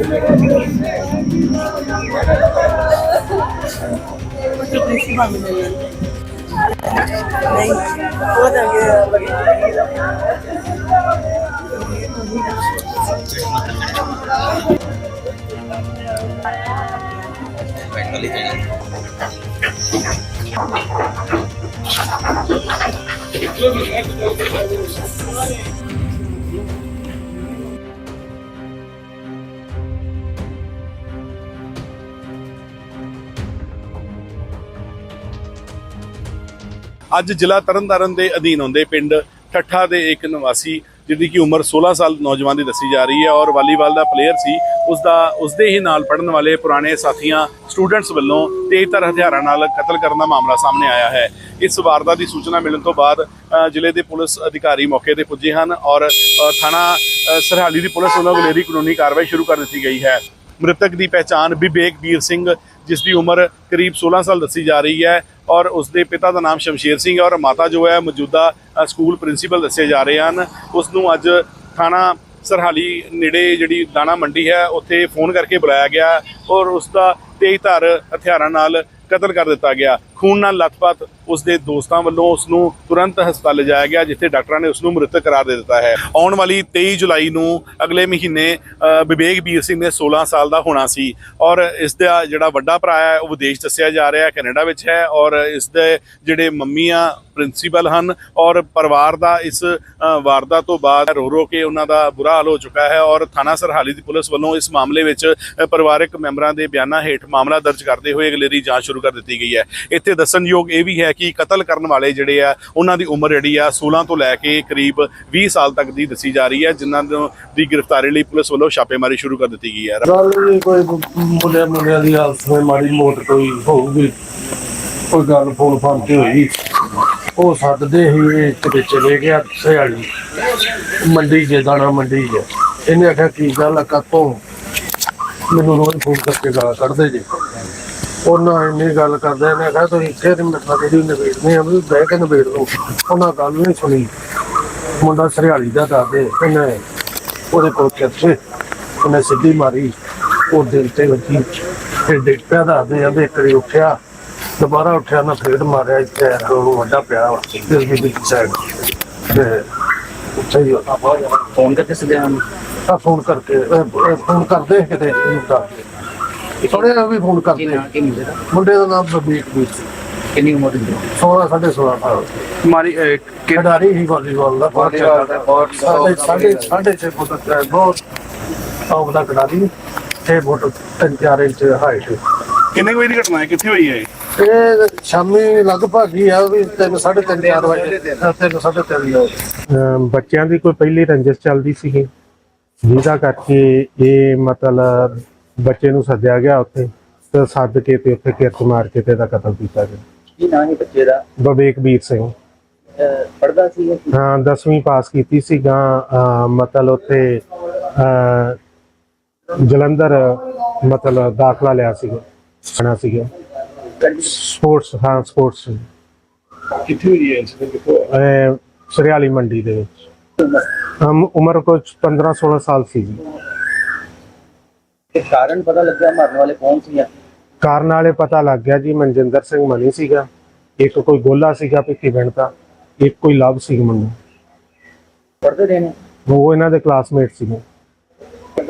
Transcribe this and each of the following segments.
Bengali channel. Thank you. ਅੱਜ ਜ਼ਿਲ੍ਹਾ ਤਰਨਤਾਰਨ ਦੇ ਅਧੀਨ ਹੁੰਦੇ ਪਿੰਡ ਠੱਠਾ ਦੇ ਇੱਕ ਨਿਵਾਸੀ, ਜਿਹਦੀ ਕਿ ਉਮਰ 16 ਸਾਲ ਨੌਜਵਾਨ ਦੀ ਦੱਸੀ ਜਾ ਰਹੀ ਹੈ ਔਰ ਵਾਲੀਬਾਲ ਦਾ ਪਲੇਅਰ ਸੀ ਉਸ ਦਾ ਉਸਦੇ ਹੀ ਨਾਲ ਪੜਨ ਵਾਲੇ ਪੁਰਾਣੇ ਸਾਥੀਆਂ ਸਟੂਡੈਂਟਸ ਵੱਲੋਂ ਤੇਜ਼ਧਾਰ ਹਥਿਆਰਾਂ ਨਾਲ ਕਤਲ ਕਰਨ ਦਾ ਮਾਮਲਾ ਸਾਹਮਣੇ ਆਇਆ ਹੈ। ਇਸ ਵਾਰਦਾਤ ਦੀ ਸੂਚਨਾ ਮਿਲਣ ਤੋਂ ਬਾਅਦ ਜ਼ਿਲ੍ਹੇ ਦੇ ਪੁਲਿਸ ਅਧਿਕਾਰੀ ਮੌਕੇ ਤੇ ਪੁੱਜੇ ਹਨ ਔਰ ਥਾਣਾ ਸਰਹਾਲੀ ਦੀ ਪੁਲਿਸ ਵੱਲੋਂ ਅਗਲੇਰੀ ਕਾਨੂੰਨੀ ਕਾਰਵਾਈ ਸ਼ੁਰੂ ਕਰ ਦਿੱਤੀ ਗਈ ਹੈ। ਮ੍ਰਿਤਕ ਦੀ ਪਹਿਚਾਣ ਵਿਵੇਕ ਵੀਰ ਸਿੰਘ ਜਿਸ ਦੀ ਉਮਰ ਕਰੀਬ 16 ਸਾਲ ਦੱਸੀ ਜਾ ਰਹੀ ਹੈ ਔਰ ਉਸ ਦੇ ਪਿਤਾ ਦਾ ਨਾਮ ਸ਼ਮਸ਼ੀਰ ਸਿੰਘ ਹੈ ਔਰ ਮਾਤਾ ਜੋ ਹੈ ਮੌਜੂਦਾ ਸਕੂਲ ਪ੍ਰਿੰਸੀਪਲ ਦੱਸੇ ਜਾ ਰਹੇ ਹਨ। ਉਸ ਨੂੰ ਅੱਜ ਥਾਣਾ ਸਰਹਾਲੀ ਨੇੜੇ ਜਿਹੜੀ ਦਾਣਾ ਮੰਡੀ ਹੈ, ਉੱਥੇ ਫੋਨ ਕਰਕੇ ਬੁਲਾਇਆ ਗਿਆ ਔਰ ਉਸ ਦਾ ਤੇਜ਼ਧਾਰ ਹਥਿਆਰਾਂ ਨਾਲ ਕਤਲ ਕਰ ਦਿੱਤਾ ਗਿਆ। ਖੂਨ ਨਾਲ ਲੱਥਪੱਥ ਉਸ ਦੇ ਦੋਸਤਾਂ ਵੱਲੋਂ ਉਸ ਨੂੰ ਤੁਰੰਤ ਹਸਪਤਾਲ ਲਿਜਾਇਆ ਗਿਆ ਜਿੱਥੇ ਡਾਕਟਰਾਂ ਨੇ ਉਸ ਨੂੰ ਮ੍ਰਿਤਕ ਕਰਾਰ ਦੇ ਦਿੱਤਾ ਹੈ। ਆਉਣ ਵਾਲੀ 23 ਜੁਲਾਈ ਨੂੰ ਅਗਲੇ ਮਹੀਨੇ ਵਿਵੇਕ ਵੀਰ ਸਿੰਘ ਨੇ 16 ਸਾਲ ਦਾ ਹੋਣਾ ਸੀ ਔਰ ਇਸ ਦਾ ਜਿਹੜਾ ਵੱਡਾ ਭਰਾ ਹੈ ਉਹ ਵਿਦੇਸ਼ ਦੱਸਿਆ ਜਾ ਰਿਹਾ ਹੈ ਕੈਨੇਡਾ ਵਿੱਚ ਹੈ ਔਰ ਇਸ ਦੇ ਜਿਹੜੇ ਮੰਮੀ ਆ ਪ੍ਰਿੰਸੀਪਲ ਹਨ ਔਰ ਪਰਿਵਾਰ ਦਾ ਇਸ ਅ, ਵਾਰਦਾਤ ਤੋਂ ਬਾਅਦ ਰੋ ਰੋ ਕੇ ਉਹਨਾਂ ਦਾ ਬੁਰਾ ਹਾਲ ਹੋ ਚੁੱਕਾ ਹੈ ਔਰ ਥਾਣਾ ਸਰਹਾਲੀ ਦੀ ਪੁਲਿਸ ਵੱਲੋਂ ਇਸ ਮਾਮਲੇ ਵਿੱਚ ਪਰਿਵਾਰਕ ਮੈਂਬਰਾਂ ਦੇ ਬਿਆਨਾਂ ਹੇਠ ਮਾਮਲਾ ਦਰਜ ਕਰਦੇ ਹੋਏ ਅਗਲੇਰੀ ਜਾਂਚ ਸ਼ੁਰੂ ਕਰ ਦਿੱਤੀ ਗਈ ਹੈ। ਇੱਥੇ ਦੱਸਣਯੋਗ ਇਹ ਵੀ ਹੈ ਕਿ ਕਤਲ ਕਰਨ ਵਾਲੇ ਜਿਹੜੇ ਆ, ਉਹਨਾਂ ਦੀ ਉਮਰ ਜਿਹੜੀ ਆ 16 ਤੋਂ ਲੈ ਕੇ ਕਰੀਬ 20 ਸਾਲ ਤੱਕ ਦੀ ਦੱਸੀ ਜਾ ਰਹੀ ਹੈ, ਜਿਨ੍ਹਾਂ ਦੀ ਗ੍ਰਿਫਤਾਰੀ ਲਈ ਪੁਲਿਸ ਵੱਲੋਂ ਛਾਪੇਮਾਰੀ ਸ਼ੁਰੂ ਕਰ ਦਿੱਤੀ ਗਈ ਹੈ। ਗੱਲ ਕੋਈ ਮੁੰਡਿਆਂ ਮੁੰਡਿਆਂ ਦੀ ਆਪਸ ਵਿੱਚ ਮਾੜੀ ਮੋਟ ਕੋਈ ਹੋਊਗੀ, ਕੋਈ ਗੱਲ ਫੋਨ ਫਾਨ ਤੇ ਹੋਈ, ਉਹ ਸੱਦਦੇ ਹੀ ਕਿਤੇ ਚਲੇ ਗਿਆ ਸਿਆਲੀ। ਮੰਡੀ ਜੇ ਦਾਣਾ ਮੰਡੀ ਜੇ ਇਹਨੇ ਆਖਿਆ, ਕੀ ਗੱਲ ਆ, ਕਾਤੋਂ? ਮੈਨੂੰ ਰੋਜ਼ ਫੋਨ ਕਰਕੇ ਗਾਲਾਂ ਕੱਢਦੇ ਜੇ। ਉਹਨਾਂ ਇੰਨੀ ਗੱਲ ਕਰਦੇ ਨੇ ਕਿਹਾ ਤੁਸੀਂ ਇੱਥੇ ਤੇ ਮਤਲਬ ਜਿਹੜੀ ਨਵੇੜਨੀ ਆ ਵੀ ਬਹਿ ਕੇ ਨਵੇੜ ਲਓ। ਉਹਨਾਂ ਗੱਲ ਨਹੀਂ ਸੁਣੀ। ਮੁੰਡਾ ਸਰਿਆਲੀ ਦਾ ਦੱਸਦੇ ਇਹਨੇ ਉਹਦੇ ਕੋਲ ਕਿੱਥੇ ਉਹਨੇ ਸਿੱਧੀ ਮਾਰੀ ਉਹ ਦਿਲ ਤੇ ਵੱਜੀ ਫਿਰ ਡਿੱਗ ਪਿਆ ਦੱਸਦੇ ਆ ਵੀ ਇੱਕ ਵਾਰੀ ਉੱਠਿਆ ਦੁਬਾਰਾ ਉੱਠਿਆ ਨਾ ਫੇਰ ਮਾਰਿਆ ਇੱਥੇ ਉਹ ਵੱਡਾ ਪਿਆ ਵਾ ਦਿਲ ਦੀ ਵਿੱਚ ਸਾਈਡ। ਤੇ ਉੱਥੇ ਹੀ ਫੋਨ ਕਰਕੇ ਸਦਿਆ ਆ ਫੋਨ ਕਰਕੇ ਫੋਨ ਕਰਦੇ ਕਿਤੇ ਹੁੰਦਾ ਥੋੜੇ ਵੀ ਫੋਨ ਕੀ ਕਰਦੇ ਕੀ ਮੁੰਡੇ ਦਾ ਮੁੰਡੇ ਦਾ ਨਾਮ ਬਬੀਕ ਵੀ ਕਿੰਨੀ ਉਮਰ ਦੀ? 16 16.5 ਸਾਲ ਮਾਰੀ ਖਿਡਾਰੀ ਹੀ ਵਾਲੀਬਾਲ ਦਾ ਬਹੁਤ ਵਾਲੀਬਾਲ ਦਾ ਬਹੁਤ ਸਾਡੇ ਸਾਢੇ ਸਾਢੇ ਛੇ ਫੁੱਟ ਦਾ ਬਹੁਤ ਟੌਪ ਦਾ ਖਿਡਾਰੀ। 6 ਫੁੱਟ 3-4 ਇੰਚ ਹਾਈਟ ਕਿੰਨੇ ਕੁ ਵਜੇ ਦੀ ਘਟਨਾ ਹੈ? ਕਿੱਥੇ ਹੋਈ ਹੈ ਇਹ? ਇਹ ਸ਼ਾਮੀ ਲਗਭਗ ਹੀ ਆ ਵੀ 3 3:30 4 ਵਜੇ। 3 3:30 ਬੱਚਿਆਂ ਦੀ ਕੋਈ ਪਹਿਲੀ ਰੰਜਿਸ਼ ਚੱਲਦੀ ਸੀਗੀ? ਜਿਹਦਾ ਕਰਕੇ ਇਹ ਮਤਲਬ ਬੱਚੇ ਨੂੰ ਸੱਦਿਆ ਗਿਆ ਉੱਥੇ ਤੇ ਸੱਦ ਕੇ ਤੇ ਉੱਥੇ ਕਿਰਚ ਮਾਰ ਕੇ ਤੇ ਦਾ ਕਤਲ ਕੀਤਾ ਗਿਆ। ਕੀ ਨਾਂ ਹੈ ਬੱਚੇ ਦਾ? ਵਿਵੇਕ ਵੀਰ ਸਿੰਘ ਪੜਦਾ ਸੀ? ਹਾਂ 10ਵੀਂ ਪਾਸ ਕੀਤੀ ਸੀਗਾ ਅਹ, ਮਤਲਬ ਉੱਥੇ ਜਲੰਧਰ ਮਤਲਬ ਦਾਖਲਾ ਲਿਆ ਸੀਗਾ ਸਣਾ ਸੀਗਾ। ਸਪੋਰਟਸ ਹਾਂ ਸਪੋਰਟਸ। ਕਿੱਥੇ ਹੋਈ ਹੈ ਇਨਸੀਡੈਂਟ ਕਿੱਥੇ ਸਰਿਆਲੀ ਮੰਡੀ ਦੇ ਵਿੱਚ। ਹਮ ਉਮਰ ਕੁਝ 15 16 ਸਾਲ ਸੀ ਜੀ। ਤੇ ਕਾਰਨ ਪਤਾ ਲੱਗਿਆ ਮਾਰਨ ਵਾਲੇ ਕੌਣ ਸੀ ਕਾਰਨ ਵਾਲੇ ਪਤਾ ਲੱਗ ਗਿਆ ਜੀ ਮਨਜਿੰਦਰ ਸਿੰਘ ਮਨੀ ਸੀਗਾ। ਇੱਕ ਕੋਈ ਗੋਲਾ ਸੀਗਾ ਭਿੱਖੀ ਪਿੰਡ ਦਾ ਇੱਕ ਕੋਈ ਲਵ ਸੀ ਮੁੰਡਾ। ਪੜਦੇ ਰਹੇ ਨੇ? ਉਹ ਇਹਨਾਂ ਦੇ ਕਲਾਸਮੇਟ ਸੀਗੇ।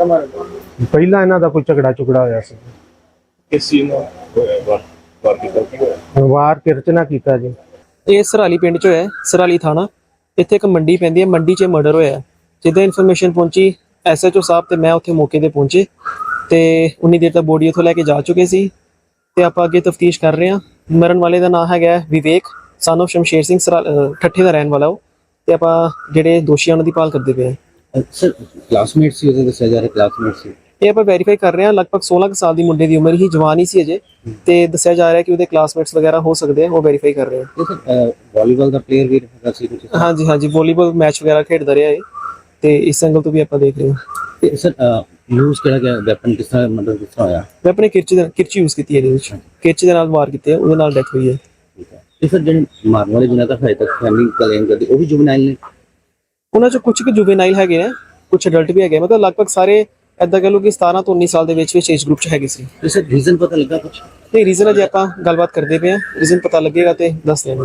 ਮਾਰ ਪਹਿਲਾਂ ਇਹਨਾਂ ਦਾ ਕੋਈ ਝਗੜਾ ਝੁਗੜਾ ਹੋਇਆ ਸੀ। ਕਿਸ ਨਾਲ ਹੋਇਆ? ਵਾਰ ਵਾਰ ਕੀਤਾ ਵਾਰ ਕਿਰਚਨਾ ਕੀਤਾ ਜੀ। ਇਹ ਸਰਾਲੀ ਪਿੰਡ ਚ ਹੋਇਆ ਹੈ, ਸਰਾਲੀ ਥਾਣਾ। ਇੱਥੇ ਇੱਕ ਮੰਡੀ ਪੈਂਦੀ ਹੈ ਮੰਡੀ 'ਚ ਮਰਡਰ ਹੋਇਆ। ਜਿੱਦਾਂ ਇਨਫੋਰਮੇਸ਼ਨ ਪਹੁੰਚੀ ਐਸਐਚਓ ਸਾਹਿਬ ਤੇ ਮੈਂ ਉੱਥੇ ਮੌਕੇ ਤੇ ਪਹੁੰਚੇ। ਤੇ ਉਨੀ ਦੇਰ ਤੱਕ ਬੋਡੀ ਉੱਥੋਂ ਲੈ ਕੇ ਜਾ ਚੁੱਕੇ ਸੀ ਤੇ ਆਪਾਂ ਅੱਗੇ ਤਫਤੀਸ਼ ਕਰ ਰਹੇ ਹਾਂ। ਮਰਨ ਵਾਲੇ ਦਾ ਨਾਮ ਹੈਗਾ ਵਿਵੇਕ son of ਸ਼ਮਸ਼ੇਰ ਸਿੰਘ ਠੱਠੇ ਦਾ ਰਹਿਣ ਵਾਲਾ ਉਹ। ਤੇ ਆਪਾਂ ਜਿਹੜੇ ਦੋਸ਼ੀ ਉਹਨਾਂ ਦੀ ਭਾਲ ਕਰਦੇ ਪਏ ਹਾਂ। ਸਰ ਕਲਾਸਮੇਟ ਸੀ ਉਹਦੇ ਦੱਸਿਆ ਜਾ ਰਿਹਾ ਕਲਾਸਮੇਟ ਸੀ। ਇਹ ਆਪਾਂ ਵੈਰੀਫਾਈ ਕਰ ਰਹੇ ਹਾਂ ਲਗਭਗ 16 ਕੁ ਸਾਲ ਦੀ ਮੁੰਡੇ ਦੀ ਉਮਰ ਹੀ ਜਵਾਨ ਹੀ ਸੀ ਅਜੇ। ਤੇ ਦੱਸਿਆ ਜਾ ਰਿਹਾ ਕਿ ਉਹਦੇ ਕਲਾਸਮੇਟਸ ਵਗੈਰਾ ਹੋ ਸਕਦੇ ਆ ਉਹ ਵੈਰੀਫਾਈ ਕਰ ਰਹੇ ਹਾਂ। ਸਰ ਵਾਲੀਬਾਲ ਦਾ ਪਲੇਅਰ ਵੀ ਹੈਗਾ ਸੀ ਕੁਝ ਹਾਂਜੀ ਹਾਂਜੀ ਵਾਲੀਬਾਲ ਮੈਚ ਵਗੈਰਾ ਖੇਡਦਾ ਰਿਹਾ ਇਹ। ਤੇ ਇਸ ਐਂਗਲ ਤੋਂ ਵੀ ਆਪਾਂ ਦੇਖ ਰਹੇ ਹਾਂ। ਤੇ ਸਰ ਯੂਜ਼ ਕਿਹੜਾ ਗਿਆ ਵੈਪਨ ਕਿਸ ਤਰ੍ਹਾਂ ਮਤਲਬ ਕਿਸ ਤਰ੍ਹਾਂ ਹੋਇਆ? ਮੈਂ ਆਪਣੇ ਕਿਰਚ ਦੇ ਕਿਰਚ ਯੂਜ਼ ਕੀਤੀ ਹੈ ਇਹਦੇ ਵਿੱਚ। ਕਿਰਚ ਦੇ ਨਾਲ ਵਾਰ ਕੀਤੇ ਆ, ਉਹਦੇ ਨਾਲ ਡੈਥ ਹੋਈ ਹੈ। ਠੀਕ ਹੈ। ਤੇ ਸਰ ਜਿਹੜੇ ਮਾਰਨ ਵਾਲੇ ਜਿਨ੍ਹਾਂ ਦਾ ਹਜੇ ਤੱਕ ਫੈਮਿਲੀ ਕਲੇਮ ਕਰਦੇ ਉਹ ਵੀ ਜੁਵਨਾਈਲ ਨੇ? ਉਹਨਾਂ ਚੋਂ ਕੁਝ ਕੁ ਜੁਵੇਨਾਈਲ ਹੈਗੇ ਨੇ ਕੁਝ ਅਡਲਟ ਵੀ ਹੈਗੇ ਮਤਲਬ ਲਗਭਗ ਸਾਰੇ ਐਦਾਂ ਕਹ ਲਓ ਕਿ 17 ਤੋਂ 19 ਸਾਲ ਦੇ ਵਿੱਚ ਵਿੱਚ ਏਜ ਗਰੁੱਪ 'ਚ ਹੈਗੇ ਸੀ। ਤੇ ਸਰ ਰੀਜ਼ਨ ਪਤਾ ਲੱਗਾ ਕੁਝ ਨਹੀਂ ਰੀਜ਼ਨ ਅਜੇ ਆਪਾਂ ਗੱਲਬਾਤ ਕਰਦੇ ਪਏ ਹਾਂ। ਰੀਜ਼ਨ ਪਤਾ ਲੱਗੇਗਾ ਤੇ ਦੱਸ ਦਿਆਂਗੇ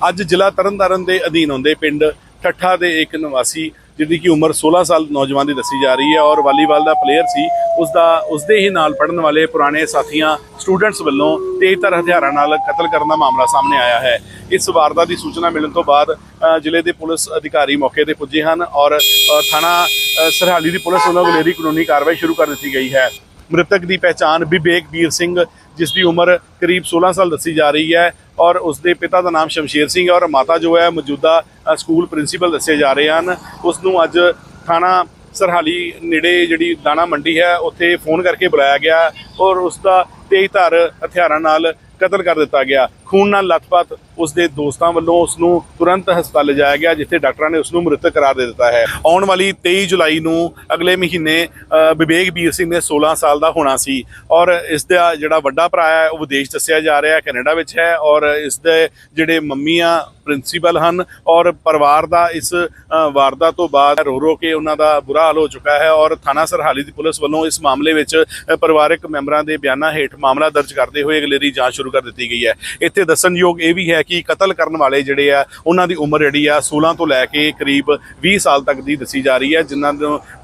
ਅੱਜ ਜ਼ਿਲ੍ਹਾ ਤਰਨਤਾਰਨ ਦੇ ਅਧੀਨ ਹੁੰਦੇ ਪਿੰਡ ਠੱਠਾ ਦੇ ਇੱਕ ਨਿਵਾਸੀ, ਜਿਹਦੀ ਕਿ ਉਮਰ 16 ਸਾਲ ਨੌਜਵਾਨ ਦੀ ਦੱਸੀ ਜਾ ਰਹੀ ਹੈ ਔਰ ਵਾਲੀਬਾਲ ਦਾ ਪਲੇਅਰ ਸੀ ਉਸ ਦਾ ਉਸ ਦੇ ਹੀ ਨਾਲ ਪੜਨ ਵਾਲੇ ਪੁਰਾਣੇ ਸਾਥੀਆਂ ਸਟੂਡੈਂਟਸ ਵੱਲੋਂ ਤੇਜ਼ਧਾਰ ਹਥਿਆਰਾਂ ਨਾਲ ਕਤਲ ਕਰਨ ਦਾ ਮਾਮਲਾ ਸਾਹਮਣੇ ਆਇਆ ਹੈ। ਇਸ ਵਾਰਦਾਤ ਦੀ ਸੂਚਨਾ ਮਿਲਣ ਤੋਂ ਬਾਅਦ ਜ਼ਿਲ੍ਹੇ ਦੇ ਪੁਲਿਸ ਅਧਿਕਾਰੀ ਮੌਕੇ ਤੇ ਪੁੱਜੇ ਹਨ ਔਰ ਥਾਣਾ ਸਰਹਾਲੀ ਦੀ ਪੁਲਿਸ ਵੱਲੋਂ ਅਗਲੇਰੀ ਕਾਨੂੰਨੀ ਕਾਰਵਾਈ ਸ਼ੁਰੂ ਕਰ ਦਿੱਤੀ ਗਈ ਹੈ। ਮ੍ਰਿਤਕ ਦੀ ਪਹਿਚਾਣ ਵਿਵੇਕ ਵੀਰ ਸਿੰਘ ਜਿਸ ਦੀ ਉਮਰ ਕਰੀਬ 16 ਸਾਲ ਦੱਸੀ ਜਾ ਰਹੀ ਹੈ ਔਰ ਉਸ ਦੇ ਪਿਤਾ ਦਾ ਨਾਮ ਸ਼ਮਸ਼ੇਰ ਸਿੰਘ ਹੈ ਔਰ ਮਾਤਾ ਜੋ ਹੈ ਮੌਜੂਦਾ ਸਕੂਲ ਪ੍ਰਿੰਸੀਪਲ ਦੱਸੇ ਜਾ ਰਹੇ ਹਨ। ਉਸ ਨੂੰ ਅੱਜ ਥਾਣਾ ਸਰਹਾਲੀ ਨੇੜੇ ਜਿਹੜੀ ਦਾਣਾ ਮੰਡੀ ਹੈ, ਉੱਥੇ ਫੋਨ ਕਰਕੇ ਬੁਲਾਇਆ ਗਿਆ ਔਰ ਉਸ ਦਾ ਤੇਜ਼ਧਾਰ ਹਥਿਆਰਾਂ ਨਾਲ ਕਤਲ ਕਰ ਦਿੱਤਾ ਗਿਆ। ਖੂਨ ਨਾਲ ਲੱਥਪੱਥ ਉਸ ਦੇ ਦੋਸਤਾਂ ਵੱਲੋਂ ਉਸ ਨੂੰ ਤੁਰੰਤ ਹਸਪਤਾਲ ਲਿਜਾਇਆ ਗਿਆ ਜਿੱਥੇ ਡਾਕਟਰਾਂ ਨੇ ਉਸ ਨੂੰ ਮ੍ਰਿਤਕ ਕਰਾਰ ਦੇ ਦਿੱਤਾ ਹੈ। ਆਉਣ ਵਾਲੀ 23 ਜੁਲਾਈ ਨੂੰ ਅਗਲੇ ਮਹੀਨੇ ਵਿਵੇਕ ਵੀਰ ਸਿੰਘ ਨੇ 16 ਸਾਲ ਦਾ ਹੋਣਾ ਸੀ ਔਰ ਇਸ ਦਾ ਜਿਹੜਾ ਵੱਡਾ ਭਰਾ ਹੈ ਉਹ ਵਿਦੇਸ਼ ਦੱਸਿਆ ਜਾ ਰਿਹਾ ਹੈ ਕੈਨੇਡਾ ਵਿੱਚ ਹੈ ਔਰ ਇਸ ਦੇ ਜਿਹੜੇ ਮੰਮੀ ਆ ਪ੍ਰਿੰਸੀਪਲ ਹਨ ਔਰ ਪਰਿਵਾਰ ਦਾ ਇਸ ਅ, ਵਾਰਦਾਤ ਤੋਂ ਬਾਅਦ ਰੋ ਰੋ ਕੇ ਉਹਨਾਂ ਦਾ ਬੁਰਾ ਹਾਲ ਹੋ ਚੁੱਕਾ ਹੈ ਔਰ ਥਾਣਾ ਸਰਹਾਲੀ ਦੀ ਪੁਲਿਸ ਵੱਲੋਂ ਇਸ ਮਾਮਲੇ ਵਿੱਚ ਪਰਿਵਾਰਕ ਮੈਂਬਰਾਂ ਦੇ ਬਿਆਨਾਂ ਹੇਠ ਮਾਮਲਾ ਦਰਜ ਕਰਦੇ ਹੋਏ ਅਗਲੇਰੀ ਜਾਂਚ ਸ਼ੁਰੂ ਕਰ ਦਿੱਤੀ ਗਈ ਹੈ। ਇੱਥੇ ਦੱਸਣਯੋਗ ਇਹ ਵੀ ਹੈ ਕਿ ਕਤਲ ਕਰਨ ਵਾਲੇ ਜਿਹੜੇ ਆ, ਉਹਨਾਂ ਦੀ ਉਮਰ ਜਿਹੜੀ ਆ 16 ਤੋਂ ਲੈ ਕੇ ਕਰੀਬ 20 ਸਾਲ ਤੱਕ ਦੀ ਦੱਸੀ ਜਾ ਰਹੀ ਹੈ, ਜਿਨ੍ਹਾਂ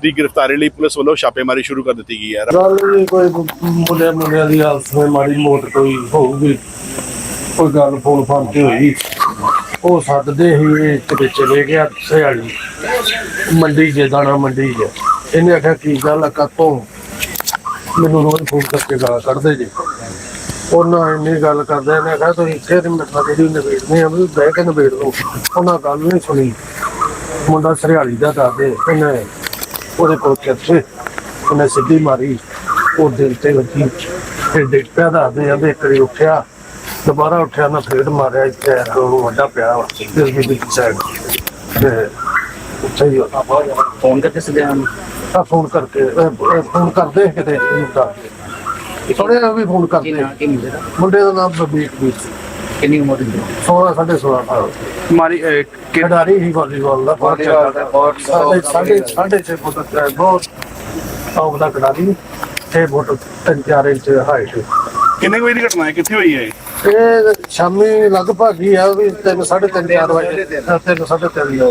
ਦੀ ਗ੍ਰਿਫਤਾਰੀ ਲਈ ਪੁਲਿਸ ਵੱਲੋਂ ਛਾਪੇਮਾਰੀ ਸ਼ੁਰੂ ਕਰ ਦਿੱਤੀ ਗਈ ਹੈ। ਗੱਲ ਕੋਈ ਮੁੰਡੇ ਮੁੰਡਿਆਂ ਦੀ ਆਪਸ ਵਿੱਚ ਮਾੜੀ ਮੋਟ ਕੋਈ ਹੋਊਗੀ, ਕੋਈ ਗੱਲ ਫੋਨ ਫਾਨ ਤੇ ਹੋਈ, ਉਹ ਸੱਦਦੇ ਹੀ ਕਿਤੇ ਚਲੇ ਗਿਆ ਸਿਆਲੀ। ਮੰਡੀ ਜੇ ਦਾਣਾ ਮੰਡੀ ਜੇ ਇਹਨੇ ਆਖਿਆ, ਕੀ ਗੱਲ ਆ, ਕਾਤੋਂ? ਮੈਨੂੰ ਰੋਜ਼ ਫੋਨ ਕਰਕੇ ਗਾਲਾਂ ਕੱਢਦੇ ਜੀ। ਉਹਨਾਂ ਇੰਨੀ ਗੱਲ ਕਰਦੇ ਨੇ ਕਿਹਾ ਤੁਸੀਂ ਇੱਥੇ ਦੀ ਮਤਲਬ ਜਿਹੜੀ ਨਿਬੇੜਨੀ ਆ ਵੀ ਬਹਿ ਕੇ ਨਿਬੇੜ ਲਓ। ਉਹਨਾਂ ਗੱਲ ਨਹੀਂ ਸੁਣੀ। ਮੁੰਡਾ ਸਰਿਆਲੀ ਦਾ ਦੱਸਦੇ ਇਹਨੇ ਉਹਦੇ ਕੋਲ ਕਿੱਥੇ ਉਹਨੇ ਸਿੱਧੀ ਮਾਰੀ ਉਹ ਦਿਲ ਤੇ ਵੱਜੀ ਫਿਰ ਡਿੱਗ ਪਿਆ ਦੱਸਦੇ ਆ ਵੀ ਇੱਕ ਵਾਰੀ ਉੱਠਿਆ ਦੁਬਾਰਾ ਉੱਠਿਆ ਨਾ ਫੇਰ ਮਾਰਿਆ ਇੱਥੇ ਉਹ ਵੱਡਾ ਪਿਆ ਵਾ, ਦਿਲ ਦੀ ਸਾਈਡ ਤੇ ਉੱਥੇ ਹੀ ਫੋਨ ਕਰਕੇ ਸਦਿਆ ਆ ਫੋਨ ਕਰਕੇ ਅਹ, ਅਹ, ਫੋਨ ਕਰਦੇ ਕਿਤੇ ਨਹੀਂ ਦੱਸਦੇ ਥੋੜੇ ਵੀ ਫੋਨ ਕੀ ਕਰਦੇ। ਨਾਂ ਕੀ ਮੁੰਡੇ ਦਾ ਮੁੰਡੇ ਦਾ ਨਾਮ ਬਬੀਕ ਵੀ ਕਿੰਨੀ ਉਮਰ ਦੀ 16 16.5 ਸਾਲ ਮਾਰੀ ਖਿਡਾਰੀ ਹੀ ਵਾਲੀਬਾਲ ਦਾ ਬਹੁਤ ਵਾਲੀਬਾਲ ਦਾ ਬਹੁਤ ਸਾਡੇ ਸਾਡੇ ਸਾਡੇ ਛੇ ਫੁੱਟ ਦਾ ਬਹੁਤ ਟੌਪ ਦਾ ਖਿਡਾਰੀ 6 ਫੁੱਟ 3-4 ਇੰਚ ਹਾਈਟ ਕਿੰਨੇ ਵਜੇ ਦੀ ਘਟਨਾ ਹੈ? ਕਿੱਥੇ ਹੋਈ ਹੈ ਇਹ? ਸ਼ਾਮੀ ਲਗਭਗ ਹੀ ਆ ਵੀ 3 3:30 4 ਵਜੇ। 3 3:30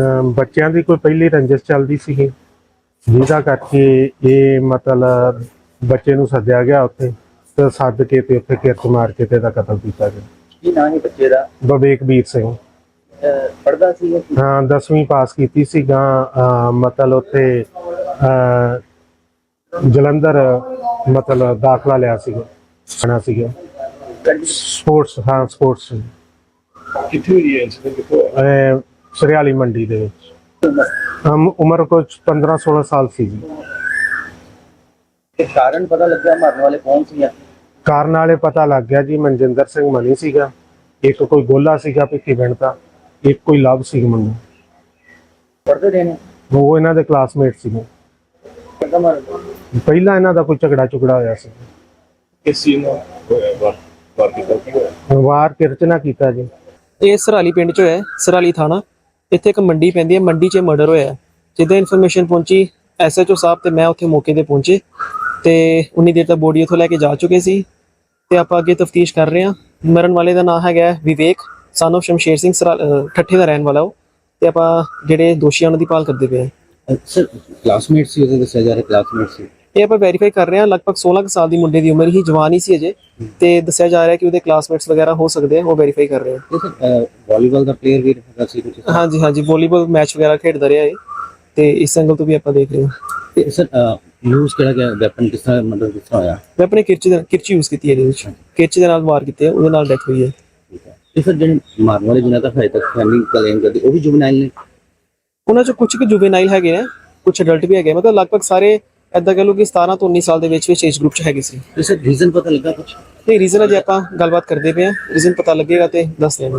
ਅਮ ਬੱਚਿਆਂ ਦੀ ਕੋਈ ਪਹਿਲੀ ਰੰਜਿਸ਼ ਚੱਲਦੀ ਸੀ ਜਿਹਦਾ ਕਰਕੇ ਇਹ ਮਤਲਬ ਬੱਚੇ ਨੂੰ ਸੱਦਿਆ ਗਿਆ ਉੱਥੇ ਤੇ ਸੱਦ ਕੇ ਤੇ ਉੱਥੇ ਕਿਰਚ ਮਾਰ ਕੇ ਤੇ ਦਾ ਕਤਲ ਕੀਤਾ ਗਿਆ। ਕੀ ਨਾਂ ਹੈ ਬੱਚੇ ਦਾ? ਵਿਵੇਕ ਵੀਰ ਸਿੰਘ ਪੜਦਾ ਸੀ ਇਹ? ਹਾਂ 10ਵੀਂ ਪਾਸ ਕੀਤੀ ਸੀਗਾ ਅਮ ਮਤਲਬ ਉੱਥੇ ਅ, ਜਲੰਧਰ ਮਤਲਬ ਦਾਖਲਾ ਲਿਆ ਸੀਗਾ ਸਣਾ ਸੀਗਾ। ਸਪੋਰਟਸ ਹਾਂ ਸਪੋਰਟਸ। ਕਿੱਥੇ ਹੋਈ ਹੈ ਇਨਸੀਡੈਂਟ ਕਿੱਥੇ ਸਰਿਆਲੀ ਮੰਡੀ ਦੇ ਵਿੱਚ। ਉਮਰ? ਕੁਝ 15 16 ਸਾਲ ਸੀ ਜੀ। ਤੇ ਕਾਰਨ ਪਤਾ ਲੱਗਿਆ ਮਾਰਨ ਵਾਲੇ ਕੌਣ ਸੀ ਕਾਰਨ ਵਾਲੇ ਪਤਾ ਲੱਗ ਗਿਆ ਜੀ ਮਨਜਿੰਦਰ ਸਿੰਘ ਮਨੀ ਸੀਗਾ। ਇੱਕ ਕੋਈ ਗੋਲਾ ਸੀਗਾ ਭਿੱਖੀ ਪਿੰਡ ਦਾ ਇੱਕ ਕੋਈ ਲਵ ਸੀ ਮੁੰਡਾ। ਪੜਦੇ ਰਹੇ ਨੇ? ਉਹ ਇਹਨਾਂ ਦੇ ਕਲਾਸਮੇਟ ਸੀਗੇ। ਪਹਿਲਾਂ ਇਹਨਾਂ ਦਾ ਕੋਈ ਝਗੜਾ ਝੁਗੜਾ ਹੋਇਆ ਸੀ। ਕਿਸ ਚੀਜ਼ ਨਾਲ ਹੋਇਆ? ਵਾਰ ਵਾਰ ਕੀਤਾ ਕੀ ਹੋਇਆ? ਵਾਰ ਕਿਰਚਨਾ ਕੀਤਾ ਜੀ। ਇਹ ਸਰਾਲੀ ਪਿੰਡ 'ਚ ਹੋਇਆ ਹੈ, ਸਰਾਲੀ ਥਾਣਾ। ਇੱਥੇ ਇੱਕ ਮੰਡੀ ਪੈਂਦੀ ਹੈ ਮੰਡੀ 'ਚ ਮਰਡਰ ਹੋਇਆ। ਹੈ। ਜਿੱਦਾਂ ਇਨਫੋਰਮੇਸ਼ਨ ਪਹੁੰਚੀ ਐਸਐਚਓ ਸਾਹਿਬ ਤੇ ਮੈਂ ਉੱਥੇ ਮੌਕੇ ਤੇ ਪਹੁੰਚੇ। ਤੇ ਉਨੀ ਦੇਰ ਤੱਕ ਬੋਡੀ ਉੱਥੋਂ ਲੈ ਕੇ ਜਾ ਚੁੱਕੇ ਸੀ ਤੇ ਆਪਾਂ ਅੱਗੇ ਤਫਤੀਸ਼ ਕਰ ਰਹੇ ਹਾਂ। ਮਰਨ ਵਾਲੇ ਦਾ ਨਾਮ ਹੈਗਾ ਵਿਵੇਕ son of ਸ਼ਮਸ਼ੇਰ ਸਿੰਘ ਠੱਠੇ ਦਾ ਰਹਿਣ ਵਾਲਾ ਉਹ। ਤੇ ਆਪਾਂ ਜਿਹੜੇ ਦੋਸ਼ੀਆਂ ਉਹਨਾਂ ਦੀ ਭਾਲ ਕਰਦੇ ਪਏ ਹਾਂ। ਸਰ ਕਲਾਸਮੇਟ ਸੀ ਉਹਦੇ ਦੱਸਿਆ ਜਾ ਰਿਹਾ ਕਲਾਸਮੇਟ ਸੀ। ਇਹ ਆਪਾਂ ਵੈਰੀਫਾਈ ਕਰ ਰਹੇ ਹਾਂ ਲਗਭਗ 16 ਕੁ ਸਾਲ ਦੀ ਮੁੰਡੇ ਦੀ ਉਮਰ ਹੀ ਜਵਾਨ ਹੀ ਸੀ ਅਜੇ। ਤੇ ਦੱਸਿਆ ਜਾ ਰਿਹਾ ਕਿ ਉਹਦੇ ਕਲਾਸਮੇਟਸ ਵਗੈਰਾ ਹੋ ਸਕਦੇ ਆ ਉਹ ਵੈਰੀਫਾਈ ਕਰ ਰਹੇ ਹਾਂ ਸਰ ਵਾਲੀਬਾਲ ਦਾ ਪਲੇਅਰ ਵੀ ਹੈਗਾ ਸੀ ਕੁਝ ਹਾਂਜੀ ਹਾਂਜੀ ਵਾਲੀਬਾਲ ਮੈਚ ਵਗੈਰਾ ਖੇਡਦਾ ਰਿਹਾ ਇਹ। ਤੇ ਇਸ ਐਂਗਲ ਤੋਂ ਵੀ ਆਪਾਂ ਦੇਖ ਰਹੇ ਹਾਂ। ਤੇ ਸਰ ਯੂਜ਼ ਕਿਹੜਾ ਗਿਆ ਵੈਪਨ ਕਿਸ ਤਰ੍ਹਾਂ ਮਤਲਬ ਕਿਸ ਤਰ੍ਹਾਂ ਹੋਇਆ? ਮੈਂ ਆਪਣੇ ਕਿਰਚ ਦੇ ਕਿਰਚ ਯੂਜ਼ ਕੀਤੀ ਹੈ ਇਹਦੇ ਵਿੱਚ। ਕਿਰਚ ਦੇ ਨਾਲ ਵਾਰ ਕੀਤੇ ਆ, ਉਹਦੇ ਨਾਲ ਡੈਥ ਹੋਈ ਹੈ। ਠੀਕ ਹੈ। ਤੇ ਸਰ ਜਿਹੜੇ ਮਾਰਨ ਵਾਲੇ ਜਿਨ੍ਹਾਂ ਦਾ ਹਜੇ ਤੱਕ ਫੈਮਿਲੀ ਕਲੇਮ ਕਰਦੇ ਉਹ ਵੀ ਜੁਵਨਾਈਲ ਨੇ? ਉਹਨਾਂ ਚੋਂ ਕੁਝ ਕੁ ਜੁਵੇਨਾਈਲ ਹੈਗੇ ਨੇ ਕੁਝ ਅਡਲਟ ਵੀ ਹੈਗੇ ਮਤਲਬ ਲਗਭਗ ਸਾਰੇ ਐਦਾਂ ਕਹ ਲਓ ਕਿ 17 ਤੋਂ 19 ਸਾਲ ਦੇ ਵਿੱਚ ਵਿੱਚ ਏਜ ਗਰੁੱਪ ਚ ਹੈਗੇ ਸੀ। ਤੇ ਸਰ ਰੀਜ਼ਨ ਪਤਾ ਲੱਗਾ ਕੁਝ ਤੇ ਰੀਜ਼ਨ ਅਜੇ ਆਪਾਂ ਗੱਲਬਾਤ ਕਰਦੇ ਪਏ ਆ ਰੀਜ਼ਨ ਪਤਾ ਲੱਗੇਗਾ ਤੇ ਦੱਸ ਦਿਆਂਗੇ।